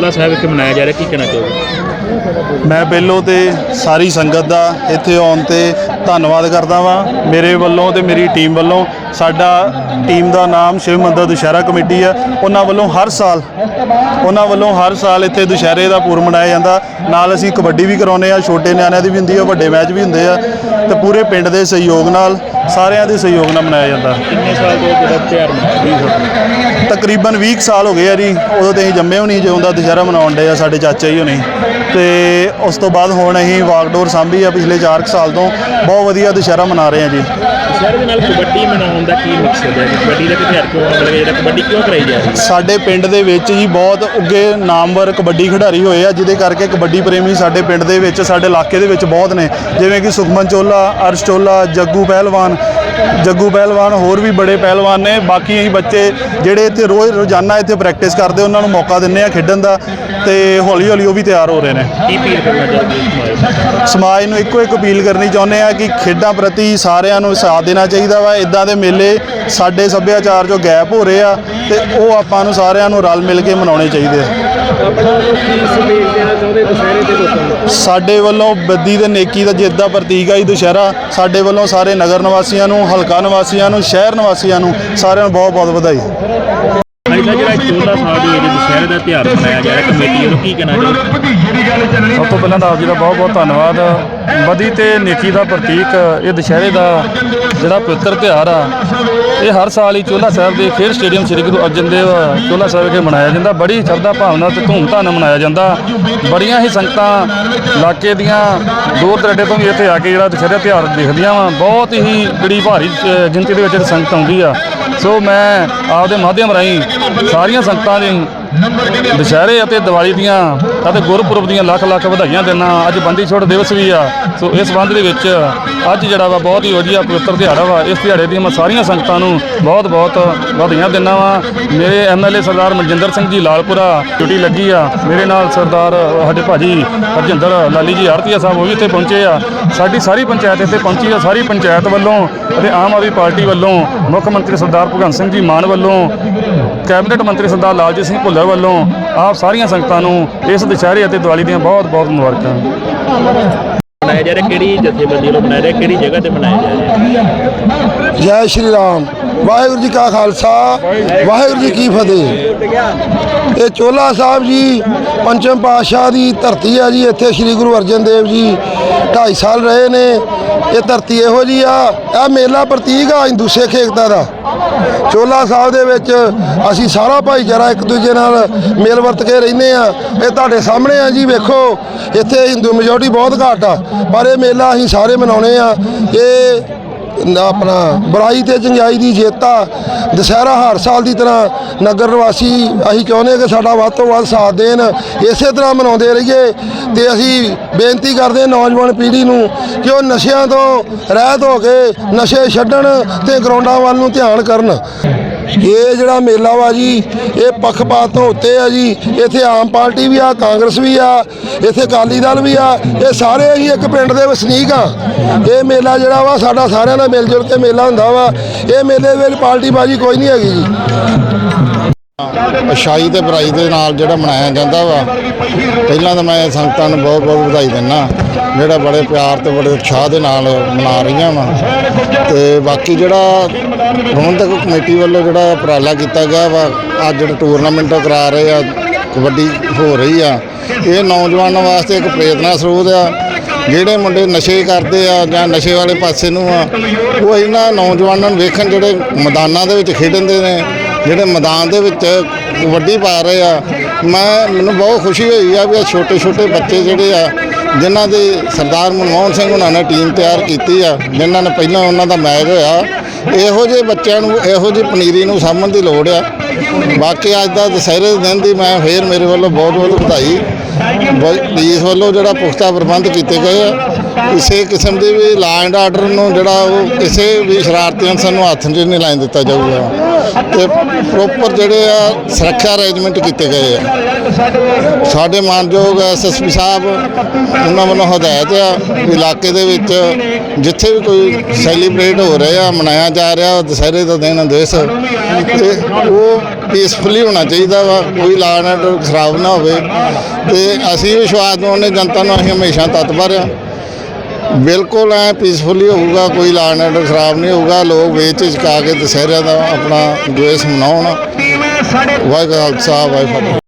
ਚੋਲਾ ਸਾਹਿਬ ਵਿਖੇ ਮਨਾਇਆ ਜਾ ਰਿਹਾ ਕੀ ਕਹਿਣਾ ਚਾਹੋਗੇ? ਮੈਂ ਪਹਿਲੋਂ ਤੇ ਸਾਰੀ ਸੰਗਤ ਦਾ ਇੱਥੇ ਆਉਣ ਤੇ ਧੰਨਵਾਦ ਕਰਦਾ ਵਾਂ। ਮੇਰੇ ਵੱਲੋਂ ਤੇ ਮੇਰੀ ਟੀਮ ਵੱਲੋਂ ਸਾਡਾ ਟੀਮ ਦਾ ਨਾਮ ਸ਼ਿਵ ਮੰਦਰ ਦੁਸ਼ਹਿਰਾ ਕਮੇਟੀ ਆ। ਉਹਨਾਂ ਵੱਲੋਂ ਹਰ ਸਾਲ ਉਹਨਾਂ ਵੱਲੋਂ ਹਰ ਸਾਲ ਇੱਥੇ ਦੁਸ਼ਹਿਰੇ ਦਾ ਪੂਰ ਮਨਾਇਆ ਜਾਂਦਾ। ਨਾਲ ਅਸੀਂ ਕਬੱਡੀ ਵੀ ਕਰਾਉਂਦੇ ਆ ਛੋਟੇ ਨਿਆਣਿਆਂ ਦੀ ਵੀ ਹੁੰਦੀ ਆ ਵੱਡੇ ਮੈਚ ਵੀ ਹੁੰਦੇ ਆ। ਤੇ ਪੂਰੇ ਪਿੰਡ ਦੇ ਸਹਿਯੋਗ ਨਾਲ ਸਾਰਿਆਂ ਦੇ ਸਹਿਯੋਗ ਨਾਲ ਮਨਾਇਆ ਜਾਂਦਾ। ਕਿੰਨੇ ਸਾਲ ਤੋਂ ਜਿਹੜਾ ਰਿਹਾ ਤਕਰੀਬਨ 20 ਕੁ ਸਾਲ ਹੋ ਗਏ ਆ ਜੀ। ਉਦੋਂ ਤੇ ਅਸੀਂ ਜੰਮੇ ਹੋਣੀ ਜਦੋਂ ਦਾ ਦੁਸ਼ਹਿਰਾ ਮਨਾਉਣ ਡੇ ਆ ਸਾਡੇ ਚਾਚਾ ਜੀ ਹੋਣੀ। ਤੇ ਉਸ ਤੋਂ ਬਾਅਦ ਹੁਣ ਅਸੀਂ ਵਾਗਡੋਰ ਸਾਂਭੀ ਆ ਪਿਛਲੇ 4 ਸਾਲ ਤੋਂ। ਬਹੁਤ ਵਧੀਆ ਦੁਸ਼ਹਿਰਾ ਮਨਾ ਰਹੇ ਆ ਜੀ। ਸ਼ਹਿਰ ਦੇ ਨਾਲ ਕਬੱਡੀ ਮਨਾਉਣ ਦਾ ਕੀ ਮਕਸਦ ਹੈ? ਜੀ ਕਬੱਡੀ ਦਾ ਤਿਉਹਾਰ ਕਿਉਂ ਮਤਲਬ ਜਿਹੜਾ ਕਬੱਡੀ ਕਿਉਂ ਕਰਾਈ ਜਾ ਰਹੀ ਹੈ? ਸਾਡੇ ਪਿੰਡ ਦੇ ਵਿੱਚ ਜੀ ਬਹੁਤ ਉੱਗੇ ਨਾਮਵਰ ਕਬੱਡੀ ਖਿਡਾਰੀ ਹੋਏ ਆ ਜਿਹਦੇ ਕਰਕੇ ਕਬੱਡੀ ਪ੍ਰੇਮੀ ਸਾਡੇ ਪਿੰਡ ਦੇ ਵਿੱਚ ਸਾਡੇ ਇਲਾਕੇ ਦੇ ਵਿੱਚ ਬਹੁਤ ਨੇ। ਜਿਵੇਂ ਕਿ ਸੁਖਮਨ ਚੋਲਾ ਅਰਸ਼ ਚੋਲਾ ਜੱਗੂ ਪਹਿਲਵਾਨ। ਜੱਗੂ ਪਹਿਲਵਾਨ ਹੋਰ ਵੀ ਬੜੇ ਪਹਿਲਵਾਨ ਨੇ। ਬਾਕੀ ਅਸੀਂ ਬੱਚੇ ਜਿਹੜੇ ਇੱਥੇ ਰੋਜ਼ ਰੋਜ਼ਾਨਾ ਇੱਥੇ ਪ੍ਰੈਕਟਿਸ ਕਰਦੇ ਉਹਨਾਂ ਨੂੰ ਮੌਕਾ ਦਿੰਨੇ ਆ ਖੇਡਣ ਦਾ। ਤੇ ਹੌਲੀ ਹੌਲੀ ਉਹ ਵੀ ਤਿਆਰ ਹੋ ਰਹੇ ਨੇ। ਕੀ ਅਪੀਲ ਕਰਨਾ ਇਸ ਸਮਾਜ ਨੂੰ ਇੱਕੋ ਇੱਕ ਅਪੀਲ ਕਰਨੀ ਚਾਹੁੰਦੇ ਆ ਕਿ ਖੇਡਾਂ ਪ੍ਰਤੀ ਸਾਰਿਆਂ ਨੂੰ ਸਾਥ ਦੇਣਾ ਚਾਹੀਦਾ ਵਾ। ਇਦਾਂ ਦੇ ਮੇਲੇ ਸਾਡੇ ਸੱਭਿਆਚਾਰ 'ਚੋਂ ਗੈਪ ਹੋ ਰਹੇ ਆ ਤੇ ਉਹ ਆਪਾਂ ਨੂੰ ਸਾਰਿਆਂ ਨੂੰ ਰਲ ਮਿਲ ਕੇ ਮਨਾਉਣੇ ਚਾਹੀਦੇ ਆ। ਚਾਹੁੰਦੇ ਦੇ ਸਾਡੇ ਵੱਲੋਂ ਬੱਦੀ ਤੇ ਨੇਕੀ ਦਾ ਜਿੱਤ ਦਾ ਪ੍ਰਤੀਕ ਆ ਜੀ ਦੁਸ਼ਹਿਰਾ। ਸਾਡੇ ਵੱਲੋਂ ਸਾਰੇ ਨਗਰ ਨਿਵਾਸੀਆਂ ਨੂੰ ਹਲਕਾ ਨਿਵਾਸੀਆਂ ਨੂੰ ਸ਼ਹਿਰ ਨਿਵਾਸੀਆਂ ਨੂੰ ਸਾਰਿਆਂ ਨੂੰ ਬਹੁਤ ਬਹੁਤ ਵਧਾਈ। ਅੱਜ ਦਾ ਜਿਹੜਾ ਚੋਲਾ ਸਾਹਿਬ ਦੇ ਵਿੱਚ ਦੁਸ਼ਹਿਰੇ ਦਾ ਤਿਉਹਾਰ ਮਨਾਇਆ ਜਾ ਰਿਹਾ ਕਮੇਟੀ ਵੱਲੋਂ ਕੀ ਕਹਿਣਾ ਚਾਹੋਗੇ ਸਭ ਤੋਂ ਪਹਿਲਾਂ ਤਾਂ ਆਪ ਜੀ ਦਾ ਬਹੁਤ ਬਹੁਤ ਧੰਨਵਾਦ। ਬਦੀ ਤੇ ਨੇਕੀ ਦਾ ਪ੍ਰਤੀਕ ਇਹ ਦੁਸ਼ਹਿਰੇ ਦਾ ਜਿਹੜਾ ਪਵਿੱਤਰ ਤਿਉਹਾਰ ਆ ਇਹ ਹਰ ਸਾਲ ਹੀ ਚੋਲਾ ਸਾਹਿਬ ਦੇ ਖੇਡ ਸਟੇਡੀਅਮ ਸ੍ਰੀ ਗੁਰੂ ਅਰਜਨ ਦੇਵ ਚੋਲਾ ਸਾਹਿਬ ਵਿਖੇ ਮਨਾਇਆ ਜਾਂਦਾ। ਬੜੀ ਸ਼ਰਧਾ ਭਾਵਨਾ ਤੇ ਧੂਮਧਾਮ ਨਾਲ ਮਨਾਇਆ ਜਾਂਦਾ। ਬੜੀਆਂ ਹੀ ਸੰਗਤਾਂ ਇਲਾਕੇ ਦੀਆਂ ਦੂਰ ਦਰਾਡੇ ਤੋਂ ਵੀ ਇੱਥੇ ਆ ਕੇ ਜਿਹੜਾ ਦੁਸ਼ਹਿਰੇ ਤਿਉਹਾਰ ਦੇਖਦੀਆਂ ਵਾ। ਬਹੁਤ ਹੀ ਬੜੀ ਭਾਰੀ ਗਿਣਤੀ ਦੇ ਵਿੱਚ ਸੰਗਤ ਆਉਂਦੀ ਆ। ਸੋ ਮੈਂ ਆਪਦੇ ਮਾਧਿਅਮ ਰਾਹੀਂ ਸਾਰੀਆਂ ਸੰਗਤਾਂ ਦੀ ਦੁਸ਼ਹਿਰੇ ਅਤੇ ਦੀਵਾਲੀ ਦੀਆਂ ਅਤੇ ਗੁਰਪੁਰਬ ਦੀਆਂ ਲੱਖ ਲੱਖ ਵਧਾਈਆਂ ਦਿੰਦਾ ਅੱਜ ਬੰਦੀ ਛੋੜ ਦਿਵਸ ਵੀ ਆ। ਸੋ ਇਸ ਸੰਬੰਧ ਦੇ ਵਿੱਚ ਅੱਜ ਜਿਹੜਾ ਵਾ ਬਹੁਤ ਹੀ ਵਧੀਆ ਪਵਿੱਤਰ ਦਿਹਾੜਾ ਵਾ, ਇਸ ਦਿਹਾੜੇ ਦੀਆਂ ਮੈਂ ਸਾਰੀਆਂ ਸੰਗਤਾਂ ਨੂੰ ਬਹੁਤ ਬਹੁਤ ਵਧਾਈਆਂ ਦਿੰਦਾ ਵਾ। ਮੇਰੇ ਐਮਐਲਏ ਸਰਦਾਰ ਮਨਜਿੰਦਰ ਸਿੰਘ ਜੀ ਲਾਲਪੁਰਾ ਡਿਊਟੀ ਲੱਗੀ ਆ। ਮੇਰੇ ਨਾਲ ਸਰਦਾਰ ਸਾਡੇ ਭਾਜੀ ਹਰਜਿੰਦਰ ਲਾਲੀ ਜੀ ਆਰਤੀਆ ਸਾਹਿਬ ਉਹ ਵੀ ਇੱਥੇ ਪਹੁੰਚੇ ਆ। ਸਾਡੀ ਸਾਰੀ ਪੰਚਾਇਤ ਇੱਥੇ ਪਹੁੰਚੀ ਆ। ਸਾਰੀ ਪੰਚਾਇਤ ਵੱਲੋਂ ਅਤੇ ਆਮ ਆਦਮੀ ਪਾਰਟੀ ਵੱਲੋਂ ਮੁੱਖ ਮੰਤਰੀ ਸਰਦਾਰ ਭਗਵੰਤ ਸਿੰਘ ਜੀ ਮਾਨ ਵੱਲੋਂ ਕੈਬਨਿਟ ਮੰਤਰੀ ਸਰਦਾਰ ਲਾਲਜੀਤ ਸਿੰਘ ਭੁੱਲਰ ਵੱਲੋਂ ਆਪ ਸਾਰੀਆਂ ਸੰਗਤਾਂ ਨੂੰ ਇਸ ਦੁਸ਼ਹਿਰੇ ਅਤੇ ਦੀਵਾਲੀ ਦੀਆਂ ਬਹੁਤ ਬਹੁਤ ਮੁਬਾਰਕਾਂ। ਮਨਾਇਆ ਜਾ ਰਿਹਾ ਕਿਹੜੀ ਜਥੇਬੰਦੀ ਵੱਲੋਂ ਮਨਾਇਆ ਜਾ ਰਿਹਾ ਕਿਹੜੀ ਜਗ੍ਹਾ ਤੇ ਮਨਾਇਆ ਜਾ ਰਿਹਾ? ਜੈ ਸ਼੍ਰੀ ਰਾਮ। ਵਾਹਿਗੁਰੂ ਜੀ ਕਾ ਖਾਲਸਾ ਵਾਹਿਗੁਰੂ ਜੀ ਕੀ ਫਤਿਹ। ਇਹ ਚੋਲਾ ਸਾਹਿਬ ਜੀ ਪੰਚਮ ਪਾਤਸ਼ਾਹ ਦੀ ਧਰਤੀ ਆ ਜੀ ਇੱਥੇ ਸ੍ਰੀ ਗੁਰੂ ਅਰਜਨ ਦੇਵ ਜੀ 2.5 ਸਾਲ ਰਹੇ ਨੇ। ਇਹ ਧਰਤੀ ਇਹੋ ਜੀ ਆ ਇਹ ਮੇਲਾ ਪ੍ਰਤੀਕ ਆ ਹਿੰਦੂ ਸਿੱਖ ਏਕਤਾ ਦਾ। ਚੋਲਾ ਸਾਹਿਬ ਦੇ ਵਿੱਚ ਅਸੀਂ ਸਾਰਾ ਭਾਈਚਾਰਾ ਇੱਕ ਦੂਜੇ ਨਾਲ ਮੇਲ ਵਰਤ ਕੇ ਰਹਿੰਦੇ ਆ ਇਹ ਤੁਹਾਡੇ ਸਾਹਮਣੇ ਆ ਜੀ, ਵੇਖੋ, ਇੱਥੇ ਹਿੰਦੂ ਮੈਜੋਰਟੀ ਬਹੁਤ ਘੱਟ ਆ, ਪਰ ਇਹ ਮੇਲਾ ਅਸੀਂ ਸਾਰੇ ਮਨਾਉਣੇ ਆ। ਇਹ ਆਪਣਾ ਬੁਰਾਈ ਤੇ ਚੰਗਿਆਈ ਦੀ ਜੇਤਾ ਦੁਸਹਿਰਾ ਹਰ ਸਾਲ ਦੀ ਤਰ੍ਹਾਂ ਨਗਰ ਨਿਵਾਸੀ ਅਸੀਂ ਚਾਹੁੰਦੇ ਹਾਂ ਕਿ ਸਾਡਾ ਵੱਧ ਤੋਂ ਵੱਧ ਸਾਥ ਦੇਣ, ਇਸੇ ਤਰ੍ਹਾਂ ਮਨਾਉਂਦੇ ਰਹੀਏ ਤੇ ਅਸੀਂ ਬੇਨਤੀ ਕਰਦੇ ਹਾਂ ਨੌਜਵਾਨ ਪੀੜ੍ਹੀ ਨੂੰ ਕਿ ਉਹ ਨਸ਼ਿਆਂ ਤੋਂ ਰਹਿਤ ਹੋ ਕੇ ਨਸ਼ੇ ਛੱਡਣ ਤੇ ਗਰਾਊਂਡਾਂ ਵੱਲ ਨੂੰ ਧਿਆਨ ਕਰਨ। ਇਹ ਜਿਹੜਾ ਮੇਲਾ ਵਾ ਜੀ, ਇਹ ਪੱਖਪਾਤ ਤੋਂ ਉੱਤੇ ਆ ਜੀ। ਇੱਥੇ ਆਮ ਪਾਰਟੀ ਵੀ ਆ, ਕਾਂਗਰਸ ਵੀ ਆ, ਇੱਥੇ ਅਕਾਲੀ ਦਲ ਵੀ ਆ, ਇਹ ਸਾਰੇ ਅਸੀਂ ਇੱਕ ਪਿੰਡ ਦੇ ਵਸਨੀਕ ਆ। ਇਹ ਮੇਲਾ ਜਿਹੜਾ ਵਾ, ਸਾਡਾ ਸਾਰਿਆਂ ਦਾ ਮਿਲ ਜੁਲ ਕੇ ਮੇਲਾ ਹੁੰਦਾ ਵਾ। ਇਹ ਮੇਲੇ ਵਿੱਚ ਪਾਰਟੀ ਬਾਜੀ ਕੋਈ ਨਹੀਂ ਹੈਗੀ ਜੀ। ਅਛਾਈ ਤੇ ਬੁਰਾਈ ਦੇ ਨਾਲ ਜਿਹੜਾ ਮਨਾਇਆ ਜਾਂਦਾ ਵਾ, ਪਹਿਲਾਂ ਤਾਂ ਮੈਂ ਸੰਗਤਾਂ ਨੂੰ ਬਹੁਤ ਬਹੁਤ ਵਧਾਈ ਦਿੰਦਾ ਜਿਹੜਾ ਬੜੇ ਪਿਆਰ ਤੇ ਬੜੇ ਉਤਸ਼ਾਹ ਦੇ ਨਾਲ ਮਨਾ ਰਹੀਆਂ ਵਾ। ਤੇ ਬਾਕੀ ਜਿਹੜਾ ਪ੍ਰਬੰਧਕ ਕਮੇਟੀ ਵੱਲੋਂ ਜਿਹੜਾ ਉਪਰਾਲਾ ਕੀਤਾ ਗਿਆ ਵਾ, ਅੱਜ ਜਿਹੜਾ ਟੂਰਨਾਮੈਂਟ ਕਰਾ ਰਹੇ ਆ, ਕਬੱਡੀ ਹੋ ਰਹੀ ਆ, ਇਹ ਨੌਜਵਾਨਾਂ ਵਾਸਤੇ ਇੱਕ ਪ੍ਰੇਰਨਾ ਸਰੋਤ ਆ। ਜਿਹੜੇ ਮੁੰਡੇ ਨਸ਼ੇ ਕਰਦੇ ਆ ਜਾਂ ਨਸ਼ੇ ਵਾਲੇ ਪਾਸੇ ਨੂੰ ਆ, ਉਹ ਇਹਨਾਂ ਨੌਜਵਾਨਾਂ ਨੂੰ ਵੇਖਣ ਜਿਹੜੇ ਮੈਦਾਨਾਂ ਦੇ ਵਿੱਚ ਖੇਡਦੇ ਨੇ ਜਿਹੜੇ ਮੈਦਾਨ ਦੇ ਵਿੱਚ ਕਬੱਡੀ ਪਾ ਰਹੇ ਆ, ਮੈਂ, ਮੈਨੂੰ ਬਹੁਤ ਖੁਸ਼ੀ ਹੋਈ ਆ ਵੀ ਇਹ ਛੋਟੇ ਛੋਟੇ ਬੱਚੇ ਜਿਹੜੇ ਆ, ਜਿਨ੍ਹਾਂ ਦੀ ਸਰਦਾਰ ਮਨਮੋਹਨ ਸਿੰਘ ਉਹਨਾਂ ਨੇ ਟੀਮ ਤਿਆਰ ਕੀਤੀ ਆ, ਜਿਨ੍ਹਾਂ ਨੇ ਪਹਿਲਾਂ ਉਹਨਾਂ ਦਾ ਮੈਚ ਹੋਇਆ। ਇਹੋ ਜਿਹੇ ਬੱਚਿਆਂ ਨੂੰ, ਇਹੋ ਜਿਹੀ ਪਨੀਰੀ ਨੂੰ ਸਾਂਭਣ ਦੀ ਲੋੜ ਆ। ਬਾਕੀ ਅੱਜ ਦਾ ਦੁਸਹਿਰੇ ਦੇ ਦਿਨ ਦੀ ਮੈਂ ਫੇਰ ਮੇਰੇ ਵੱਲੋਂ ਬਹੁਤ ਬਹੁਤ ਵਧਾਈ। ਬ- ਪੁਲਿਸ ਵੱਲੋਂ ਜਿਹੜਾ ਪੁਖਤਾ ਪ੍ਰਬੰਧ ਕੀਤੇ ਗਏ ਆ ਕਿਸੇ ਕਿਸਮ ਦੇ ਵੀ ਲਾ ਐਂਡ ਆਰਡਰ ਨੂੰ ਜਿਹੜਾ ਉਹ ਕਿਸੇ ਵੀ ਸ਼ਰਾਰਤੀਆਂ ਅਨਸਰ ਨੂੰ ਹੱਥ 'ਚ ਨਹੀਂ ਲਾਈਨ ਦਿੱਤਾ ਜਾਊਗਾ। ਤੇ ਪ੍ਰੋਪਰ ਜਿਹੜੇ ਆ ਸੁਰੱਖਿਆ ਅਰੇਂਜਮੈਂਟ ਕੀਤੇ ਗਏ ਆ। ਸਾਡੇ ਮਾਨਯੋਗ ਐਸਐਸਪੀ ਸਾਹਿਬ, ਉਹਨਾਂ ਵੱਲੋਂ ਹਦਾਇਤ ਆ ਇਲਾਕੇ ਦੇ ਵਿੱਚ ਜਿੱਥੇ ਵੀ ਕੋਈ ਸੈਲੀਬ੍ਰੇਟ ਹੋ ਰਿਹਾ, ਮਨਾਇਆ ਜਾ ਰਿਹਾ ਦੁਸਹਿਰੇ ਦਾ ਦਿਨ ਦੇਸ਼। ਤੇ ਉਹ ਪੀਸਫੁਲੀ ਹੋਣਾ ਚਾਹੀਦਾ ਵਾ, ਕੋਈ ਲਾਅ ਖਰਾਬ ਨਾ ਹੋਵੇ। ਤੇ ਅਸੀਂ ਵਿਸ਼ਵਾਸ ਦਵਾਉਂਦੇ ਜਨਤਾ ਨੂੰ ਅਸੀਂ ਹਮੇਸ਼ਾ ਤਤਪਰ ਆ। ਬਿਲਕੁਲ ਐ ਪੀਸਫੁਲੀ ਹੋਊਗਾ ਕੋਈ ਲਾਅ ਐਂਡ ਖਰਾਬ ਨਹੀਂ ਹੋਊਗਾ ਲੋਕ ਵੇਚ ਚੁਕਾ ਕੇ ਦੁਸਹਿਰਿਆਂ ਦਾ ਆਪਣਾ ਜੋਸ਼ ਮਨਾਉਣ। ਵਾਹਿਗੁਰੂ ਖਾਲਸਾ ਵਾਹਿਗੁਰੂ